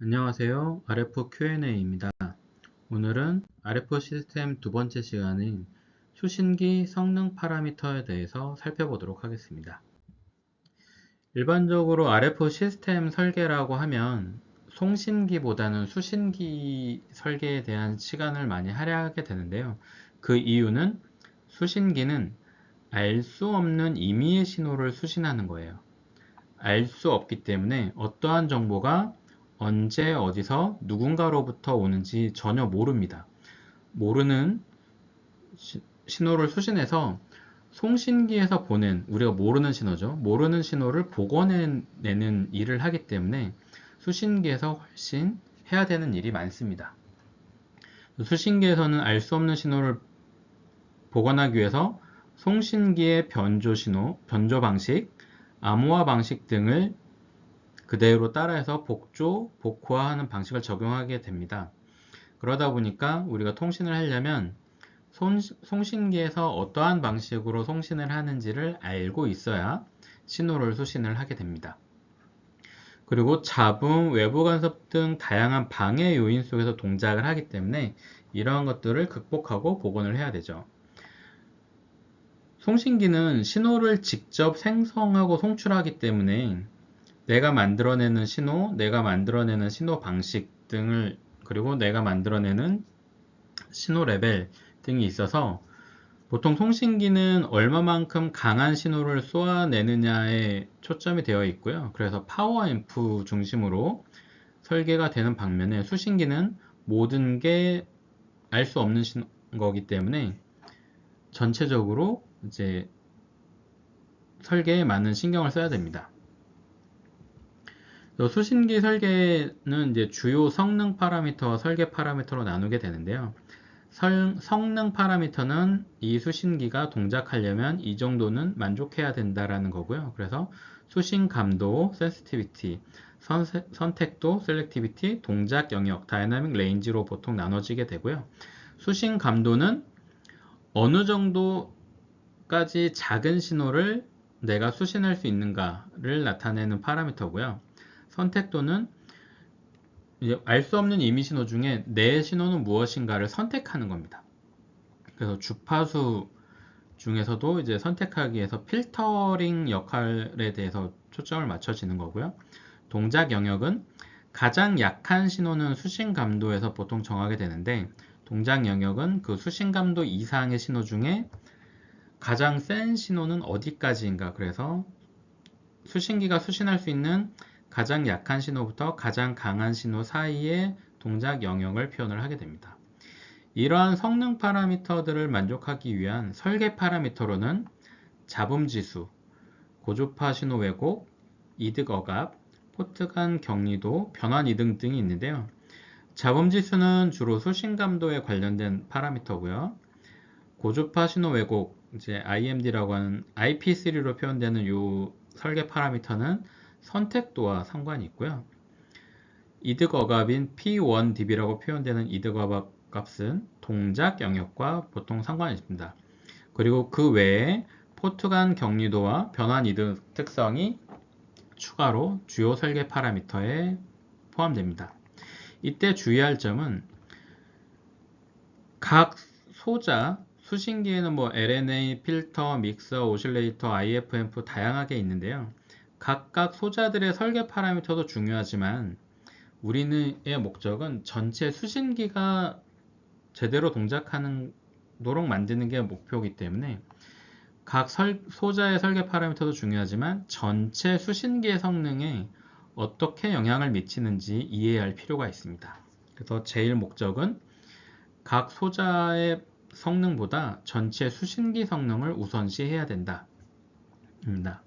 안녕하세요. RF Q&A입니다. 오늘은 RF 시스템 두 번째 시간인 수신기 성능 파라미터에 대해서 살펴보도록 하겠습니다. 일반적으로 RF 시스템 설계라고 하면 송신기보다는 수신기 설계에 대한 시간을 많이 할애하게 되는데요. 그 이유는 수신기는 알 수 없는 임의의 신호를 수신하는 거예요. 알 수 없기 때문에 어떠한 정보가 언제 어디서 누군가로부터 오는지 전혀 모릅니다. 모르는 시, 신호를 수신해서 송신기에서 보낸 우리가 모르는 신호죠. 모르는 신호를 복원해내는 일을 하기 때문에 수신기에서 훨씬 해야 되는 일이 많습니다. 수신기에서는 알 수 없는 신호를 복원하기 위해서 송신기의 변조 신호, 변조 방식, 암호화 방식 등을 그대로 따라해서 복조, 복호화하는 방식을 적용하게 됩니다. 그러다 보니까 우리가 통신을 하려면 송, 송신기에서 어떠한 방식으로 송신을 하는지를 알고 있어야 신호를 수신을 하게 됩니다. 그리고 잡음, 외부 간섭 등 다양한 방해 요인 속에서 동작을 하기 때문에 이러한 것들을 극복하고 복원을 해야 되죠. 송신기는 신호를 직접 생성하고 송출하기 때문에 내가 만들어내는 신호, 내가 만들어내는 신호 방식 등을 그리고 내가 만들어내는 신호 레벨 등이 있어서 보통 통신기는 얼마만큼 강한 신호를 쏘아내느냐에 초점이 되어 있고요. 그래서 파워 앰프 중심으로 설계가 되는 반면에 수신기는 모든 게 알 수 없는 거기 때문에 전체적으로 이제 설계에 많은 신경을 써야 됩니다. 수신기 설계는 이제 주요 성능 파라미터와 설계 파라미터로 나누게 되는데요. 설, 성능 파라미터는 이 수신기가 동작하려면 이 정도는 만족해야 된다라는 거고요. 그래서 수신 감도, 센시티비티, 선택도, 셀렉티비티, 동작 영역, 다이나믹 레인지로 보통 나눠지게 되고요. 수신 감도는 어느 정도까지 작은 신호를 내가 수신할 수 있는가를 나타내는 파라미터고요. 선택도는 알 수 없는 이미 신호 중에 내 신호는 무엇인가를 선택하는 겁니다. 그래서 주파수 중에서도 이제 선택하기 위해서 필터링 역할에 대해서 초점을 맞춰지는 거고요. 동작 영역은 가장 약한 신호는 수신 감도에서 보통 정하게 되는데 동작 영역은 그 수신 감도 이상의 신호 중에 가장 센 신호는 어디까지인가 그래서 수신기가 수신할 수 있는 가장 약한 신호부터 가장 강한 신호 사이의 동작 영역을 표현을 하게 됩니다. 이러한 성능 파라미터들을 만족하기 위한 설계 파라미터로는 잡음지수, 고주파 신호 왜곡, 이득 억압, 포트 간 격리도, 변환 이등 등이 있는데요. 잡음지수는 주로 수신감도에 관련된 파라미터고요. 고주파 신호 왜곡, 이제 IMD라고 하는 IP3로 표현되는 이 설계 파라미터는 선택도와 상관이 있고요. 이득 억압인 P1dB라고 표현되는 이득 억압 값은 동작 영역과 보통 상관이 있습니다. 그리고 그 외에 포트 간 격리도와 변환 이득 특성이 추가로 주요 설계 파라미터에 포함됩니다. 이때 주의할 점은 각 소자, 수신기에는 뭐 LNA, 필터, 믹서, 오실레이터, IFM프 다양하게 있는데요. 각각 소자들의 설계 파라미터도 중요하지만 우리의 목적은 전체 수신기가 제대로 동작하는 도록 만드는 게 목표이기 때문에 각 설, 소자의 설계 파라미터도 중요하지만 전체 수신기의 성능에 어떻게 영향을 미치는지 이해할 필요가 있습니다. 그래서 제일 목적은 각 소자의 성능보다 전체 수신기 성능을 우선시해야 된다. 입니다.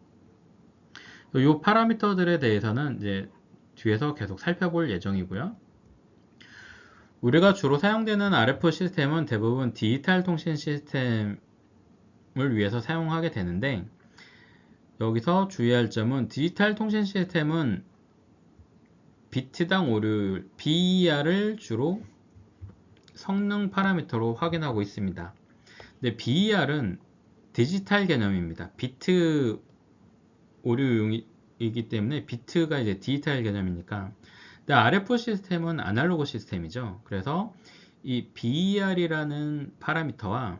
이 파라미터들에 대해서는 이제 뒤에서 계속 살펴볼 예정이고요. 우리가 주로 사용되는 RF 시스템은 대부분 디지털 통신 시스템을 위해서 사용하게 되는데 여기서 주의할 점은 디지털 통신 시스템은 비트당 오류율 BER을 주로 성능 파라미터로 확인하고 있습니다. 근데 BER은 디지털 개념입니다. 비트 오류이기 때문에 비트가 이제 디지털 개념이니까 근데 RF 시스템은 아날로그 시스템이죠. 그래서 이 BER이라는 파라미터와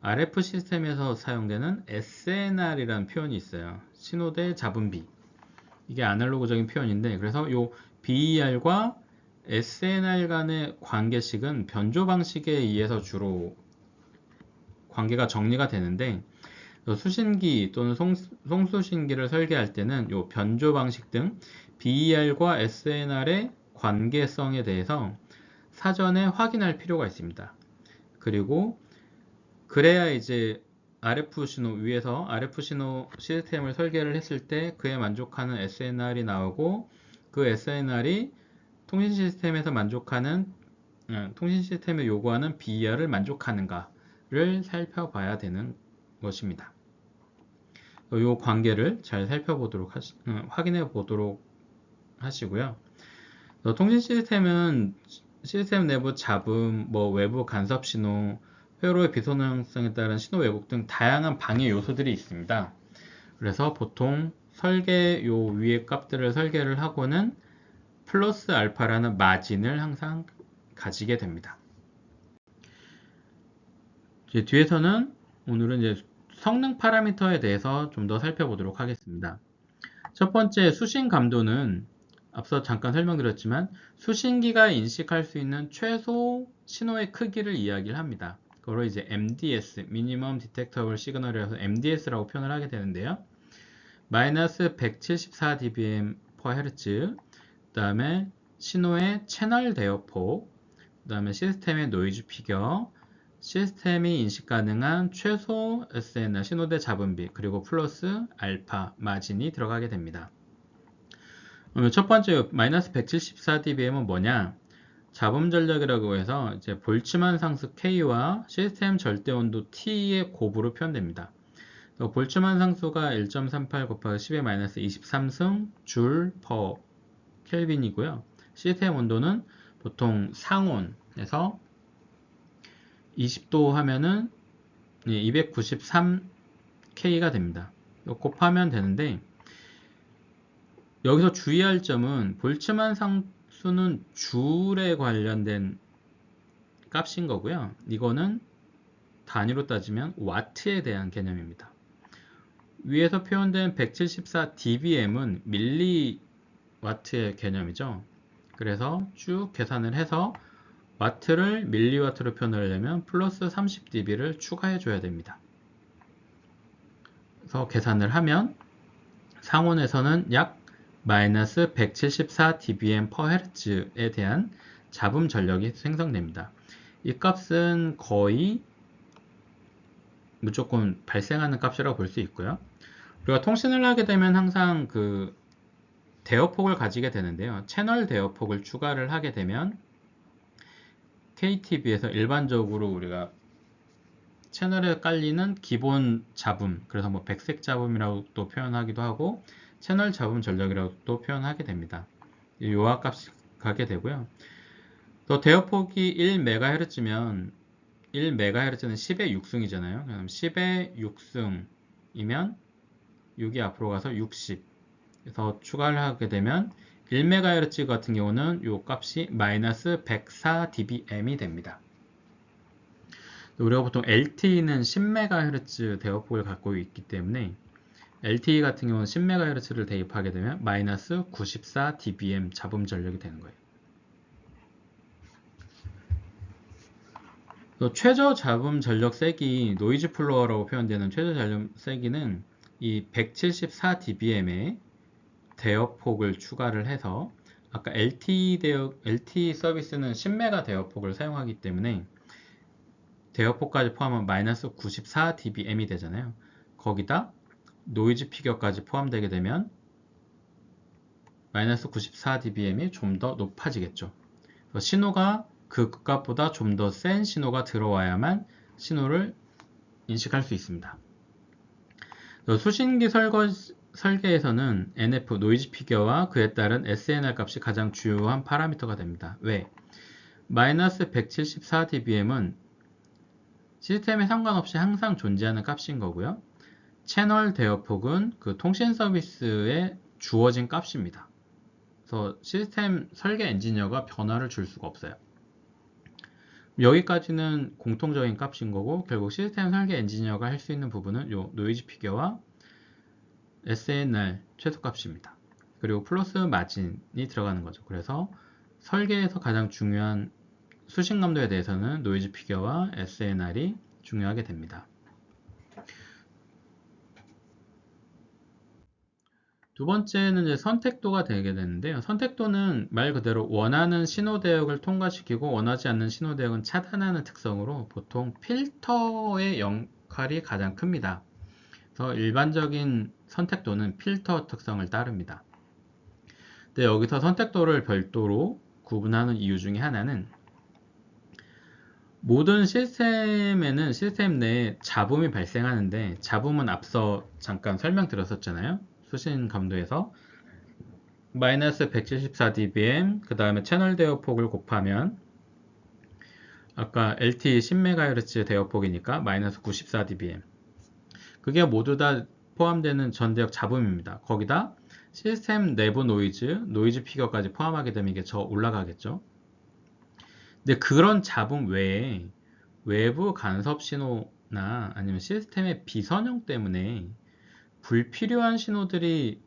RF 시스템에서 사용되는 SNR이라는 표현이 있어요. 신호대 잡음비. 이게 아날로그적인 표현인데 그래서 요 BER과 SNR 간의 관계식은 변조 방식에 의해서 주로 관계가 정리가 되는데 수신기 또는 송, 송수신기를 설계할 때는 요 변조 방식 등 BER과 SNR의 관계성에 대해서 사전에 확인할 필요가 있습니다. 그리고 그래야 이제 RF 신호 위에서 RF 신호 시스템을 설계를 했을 때 그에 만족하는 SNR이 나오고 그 SNR이 통신 시스템에서 만족하는 어, 통신 시스템에 요구하는 BER을 만족하는가를 살펴봐야 되는 것입니다. 이 관계를 잘 살펴보도록 하시, 어, 확인해 보도록 하시고요. 어, 통신 시스템은 시스템 내부 잡음, 뭐 외부 간섭 신호, 회로의 비선형성에 따른 신호 왜곡 등 다양한 방해 요소들이 있습니다. 그래서 보통 설계 요 위의 값들을 설계를 하고는 플러스 알파라는 마진을 항상 가지게 됩니다. 뒤에서는 오늘은 이제 성능 파라미터에 대해서 좀 더 살펴보도록 하겠습니다. 첫 번째 수신 감도는 앞서 잠깐 설명드렸지만 수신기가 인식할 수 있는 최소 신호의 크기를 이야기를 합니다. 그걸 이제 MDS, Minimum Detectable Signal이라서 MDS라고 표현을 하게 되는데요. 마이너스 174 dBm per Hz, 그 다음에 신호의 채널 대역폭, 그 다음에 시스템의 노이즈 피겨, 시스템이 인식 가능한 최소 SNR 신호대 잡음비, 그리고 플러스 알파 마진이 들어가게 됩니다. 첫 번째 마이너스 174dBm은 뭐냐? 잡음 전력이라고 해서 이제 볼츠만 상수 K와 시스템 절대 온도 T의 곱으로 표현됩니다. 볼츠만 상수가 1.38 곱하기 10의 마이너스 23승 줄 퍼 켈빈이고요. 시스템 온도는 보통 상온에서 20도 하면은 293K가 됩니다. 곱하면 되는데 여기서 주의할 점은 볼츠만 상수는 줄에 관련된 값인 거고요. 이거는 단위로 따지면 와트에 대한 개념입니다. 위에서 표현된 174 dBm은 밀리와트의 개념이죠. 그래서 쭉 계산을 해서 와트를 밀리와트로 표현하려면 플러스 30 dB를 추가해 줘야 됩니다. 그래서 계산을 하면 상온에서는 약 마이너스 174 dBm per Hz에 대한 잡음 전력이 생성됩니다. 이 값은 거의 무조건 발생하는 값이라고 볼 수 있고요. 우리가 통신을 하게 되면 항상 그 대역폭을 가지게 되는데요. 채널 대역폭을 추가를 하게 되면 KTV에서 일반적으로 우리가 채널에 깔리는 기본 잡음, 그래서 뭐 백색 잡음이라고 또 표현하기도 하고 채널 잡음 전력이라고도 표현하게 됩니다. 요하 값이 가게 되고요. 또 대역폭이 1MHz면 1MHz는 10의 6승이잖아요. 그럼 10의 6승이면 6이 앞으로 가서 60. 그래서 추가를 하게 되면 1MHz 같은 경우는 요 값이 마이너스 104 dBm이 됩니다. 우리가 보통 LTE는 10MHz 대역폭을 갖고 있기 때문에 LTE 같은 경우는 10MHz를 대입하게 되면 마이너스 94 dBm 잡음 전력이 되는 거예요. 최저 잡음 전력 세기 노이즈 플로어라고 표현되는 최저 전력 세기는 이 174 dBm의 대역폭을 추가를 해서 아까 LTE 대역 LTE 서비스는 10메가 대역폭을 사용하기 때문에 대역폭까지 포함하면 마이너스 94 dBm이 되잖아요. 거기다 노이즈 피겨까지 포함되게 되면 마이너스 94 dBm이 좀 더 높아지겠죠. 신호가 그 값보다 좀 더 센 신호가 들어와야만 신호를 인식할 수 있습니다. 수신기 설거, 설계에서는 NF 노이즈 피겨와 그에 따른 SNR 값이 가장 주요한 파라미터가 됩니다. 왜? 마이너스 174 dBm은 시스템에 상관없이 항상 존재하는 값인 거고요. 채널 대역폭은 그 통신 서비스에 주어진 값입니다. 그래서 시스템 설계 엔지니어가 변화를 줄 수가 없어요. 여기까지는 공통적인 값인 거고 결국 시스템 설계 엔지니어가 할 수 있는 부분은 요 노이즈 피겨와 SNR 최소값입니다. 그리고 플러스 마진이 들어가는 거죠. 그래서 설계에서 가장 중요한 수신감도에 대해서는 노이즈 피겨와 SNR이 중요하게 됩니다. 두 번째는 이제 선택도가 되게 되는데요. 선택도는 말 그대로 원하는 신호 대역을 통과시키고 원하지 않는 신호 대역은 차단하는 특성으로 보통 필터의 역할이 가장 큽니다. 그래서 일반적인 선택도는 필터 특성을 따릅니다. 근데 여기서 선택도를 별도로 구분하는 이유 중에 하나는 모든 시스템에는 시스템 내에 잡음이 발생하는데 잡음은 앞서 잠깐 설명드렸었잖아요. 수신 감도에서 마이너스 174dBm 그 다음에 채널 대역폭을 곱하면 아까 LTE 10MHz 대역폭이니까 마이너스 94dBm 그게 모두 다 포함되는 전대역 잡음입니다. 거기다 시스템 내부 노이즈, 노이즈 피겨까지 포함하게 되면 이게 저 올라가겠죠. 근데 그런 잡음 외에 외부 간섭 신호나 아니면 시스템의 비선형 때문에 불필요한 신호들이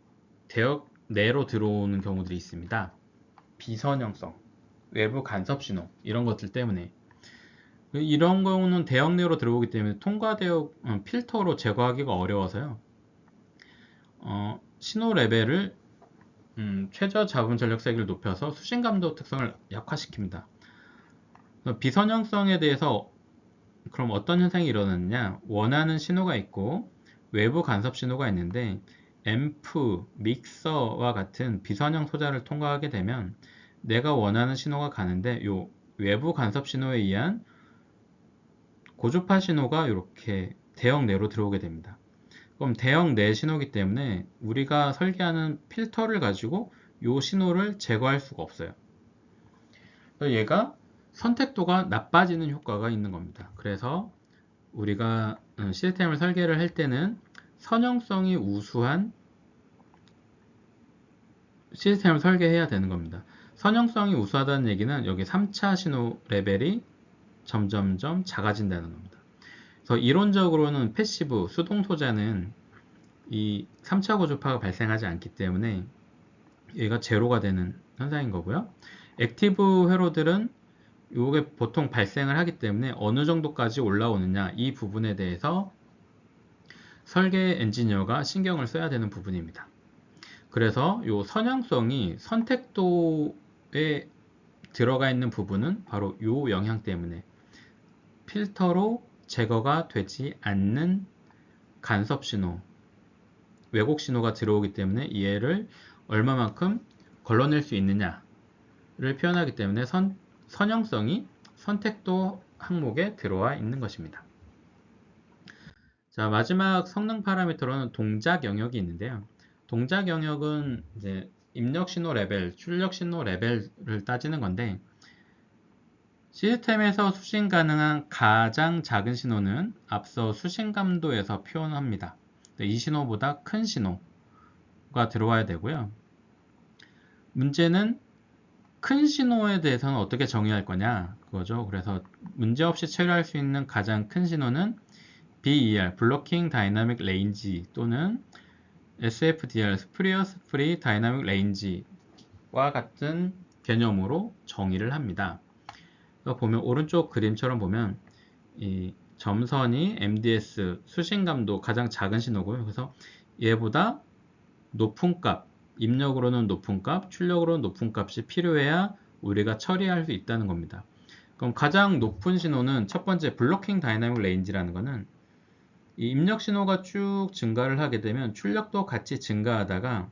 대역 내로 들어오는 경우들이 있습니다. 비선형성, 외부 간섭 신호 이런 것들 때문에 이런 경우는 대역 내로 들어오기 때문에 통과 대역 어, 필터로 제거하기가 어려워서요. 어, 신호 레벨을 음, 최저 잡음 전력 세기를 높여서 수신 감도 특성을 약화시킵니다. 비선형성에 대해서 그럼 어떤 현상이 일어나느냐? 원하는 신호가 있고 외부 간섭 신호가 있는데 앰프, 믹서와 같은 비선형 소자를 통과하게 되면 내가 원하는 신호가 가는데 요 외부 간섭 신호에 의한 고주파 신호가 이렇게 대역 내로 들어오게 됩니다. 그럼 대역 내 신호기 때문에 우리가 설계하는 필터를 가지고 요 신호를 제거할 수가 없어요. 얘가 선택도가 나빠지는 효과가 있는 겁니다. 그래서 우리가 음, 시스템을 설계를 할 때는 선형성이 우수한 시스템을 설계해야 되는 겁니다. 선형성이 우수하다는 얘기는 여기 3차 신호 레벨이 점점점 작아진다는 겁니다. 그래서 이론적으로는 패시브, 수동 소자는 이 3차 고주파가 발생하지 않기 때문에 얘가 제로가 되는 현상인 거고요. 액티브 회로들은 이게 보통 발생을 하기 때문에 어느 정도까지 올라오느냐 이 부분에 대해서 설계 엔지니어가 신경을 써야 되는 부분입니다. 그래서 이 선형성이 선택도에 들어가 있는 부분은 바로 이 영향 때문에 필터로 제거가 되지 않는 간섭 신호, 왜곡 신호가 들어오기 때문에 이해를 얼마만큼 걸러낼 수 있느냐를 표현하기 때문에 선, 선형성이 선택도 항목에 들어와 있는 것입니다. 자, 마지막 성능 파라미터로는 동작 영역이 있는데요. 동작 영역은 이제 입력 신호 레벨, 출력 신호 레벨을 따지는 건데 시스템에서 수신 가능한 가장 작은 신호는 앞서 수신 감도에서 표현합니다. 이 신호보다 큰 신호가 들어와야 되고요. 문제는 큰 신호에 대해서는 어떻게 정의할 거냐 그거죠. 그래서 문제없이 처리할 수 있는 가장 큰 신호는 BER, Blocking Dynamic Range 또는 SFDR, Spurious Free Dynamic Range와 같은 개념으로 정의를 합니다. 보면 오른쪽 그림처럼 보면 이 점선이 MDS 수신감도 가장 작은 신호고요. 그래서 얘보다 높은 값, 입력으로는 높은 값, 출력으로는 높은 값이 필요해야 우리가 처리할 수 있다는 겁니다. 그럼 가장 높은 신호는 첫 번째 블로킹 다이나믹 레인지라는 거는 이 입력 신호가 쭉 증가를 하게 되면 출력도 같이 증가하다가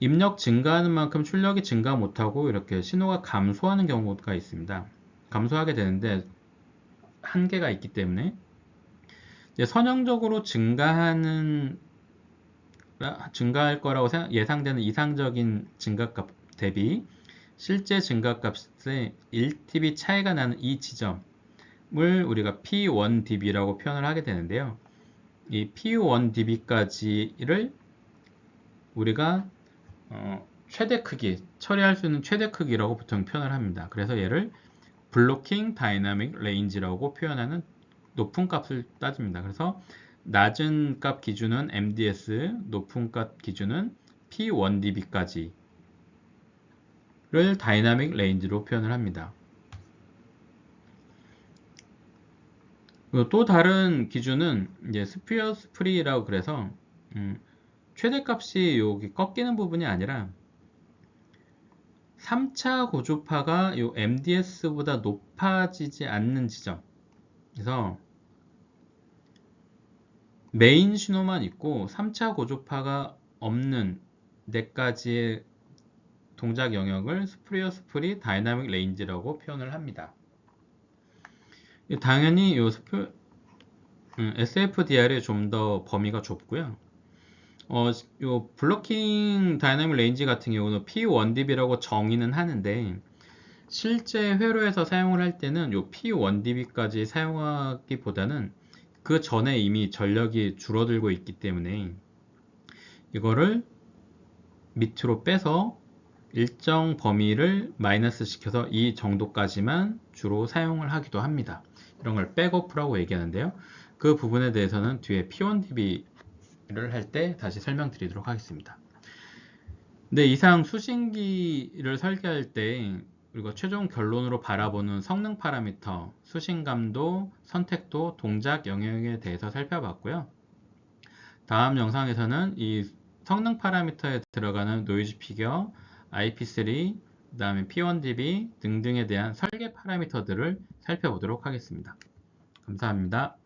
입력 증가하는 만큼 출력이 증가 못하고 이렇게 신호가 감소하는 경우가 있습니다. 감소하게 되는데 한계가 있기 때문에 선형적으로 증가하는 증가할 거라고 예상되는 이상적인 증가값 대비 실제 증가값의 1dB 차이가 나는 이 지점을 우리가 P1dB라고 표현을 하게 되는데요. 이 P1dB까지를 우리가 어, 최대 크기, 처리할 수 있는 최대 크기라고 보통 표현을 합니다. 그래서 얘를 블로킹 다이나믹 레인지라고 표현하는 높은 값을 따집니다. 그래서 낮은 값 기준은 MDS, 높은 값 기준은 P1dB까지를 다이나믹 레인지로 표현을 합니다. 또 다른 기준은 이제 스피어 스 프리라고 그래서 음, 최대값이 여기 꺾이는 부분이 아니라 3차 고주파가 요 MDS보다 높아지지 않는 지점. 그래서 메인 신호만 있고 3차 고주파가 없는 네 가지의 동작 영역을 스프리어 스프리 다이나믹 레인지라고 표현을 합니다. 당연히 요 스프, 음, SFDR이 좀 더 범위가 좁고요. 어, 요 블로킹 다이나믹 레인지 같은 경우는 P1dB라고 정의는 하는데 실제 회로에서 사용을 할 때는 요 P1dB까지 사용하기보다는 그 전에 이미 전력이 줄어들고 있기 때문에 이거를 밑으로 빼서 일정 범위를 마이너스 시켜서 이 정도까지만 주로 사용을 하기도 합니다. 이런 걸 백오프라고 얘기하는데요. 그 부분에 대해서는 뒤에 P1dB 를 할 때 다시 설명드리도록 하겠습니다. 네, 이상 수신기를 설계할 때 우리가 최종 결론으로 바라보는 성능 파라미터, 수신감도, 선택도, 동작 영역에 대해서 살펴봤고요. 다음 영상에서는 이 성능 파라미터에 들어가는 노이즈 피겨, IP3, 그 다음에 P1dB 등등에 대한 설계 파라미터들을 살펴보도록 하겠습니다. 감사합니다.